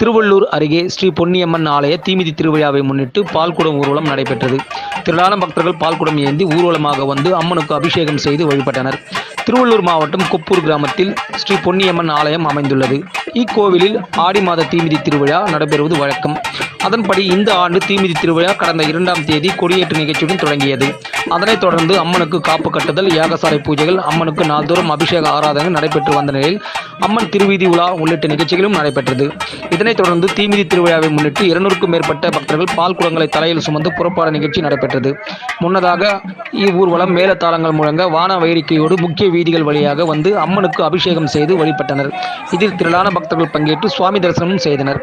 திருவள்ளூர் அருகே ஸ்ரீ பொன்னியம்மன் ஆலய தீமிதி திருவிழாவை முன்னிட்டு பால்குடம் ஊர்வலம் நடைபெற்றது. திரளான பக்தர்கள் பால்குடம் ஏந்தி ஊர்வலமாக வந்து அம்மனுக்கு அபிஷேகம் செய்து வழிபட்டனர். திருவள்ளூர் மாவட்டம் கொப்பூர் கிராமத்தில் ஸ்ரீ பொன்னியம்மன் ஆலயம் அமைந்துள்ளது. இக்கோவிலில் ஆடி மாத தீமிதி திருவிழா நடைபெறுவது வழக்கம். அதன்படி இந்த ஆண்டு தீமிதி திருவிழா கடந்த இரண்டாம் தேதி கொடியேற்று நிகழ்ச்சியுடன் தொடங்கியது. அதனைத் தொடர்ந்து அம்மனுக்கு காப்பு கட்டுதல் யாகசாலை பூஜைகள் அம்மனுக்கு நாள்தோறும் அபிஷேக ஆராதனை நடைபெற்று வந்த நிலையில் அம்மன் திருவீதி உலா உள்ளிட்ட நிகழ்ச்சிகளும் நடைபெற்றது. இதனைத் தொடர்ந்து தீமிதி திருவிழாவை முன்னிட்டு இருநூறுக்கும் மேற்பட்ட பக்தர்கள் பால் குடங்களை தலையில் சுமந்து புறப்பாட நிகழ்ச்சி நடைபெற்றது. முன்னதாக இவ்வூர்வலம் மேலத்தாளங்கள் முழங்க வான வேடிக்கையோடு முக்கிய வீதிகள் வழியாக வந்து அம்மனுக்கு அபிஷேகம் செய்து வழிபட்டனர். இதில் திரளான பக்தர்கள் பங்கேற்று சுவாமி தரிசனமும் செய்தனர்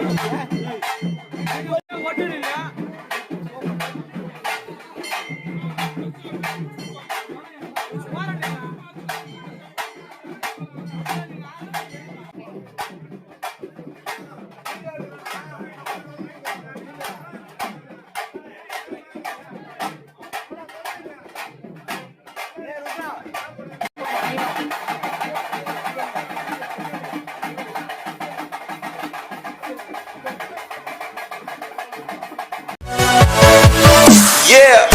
Yeah. Yeah.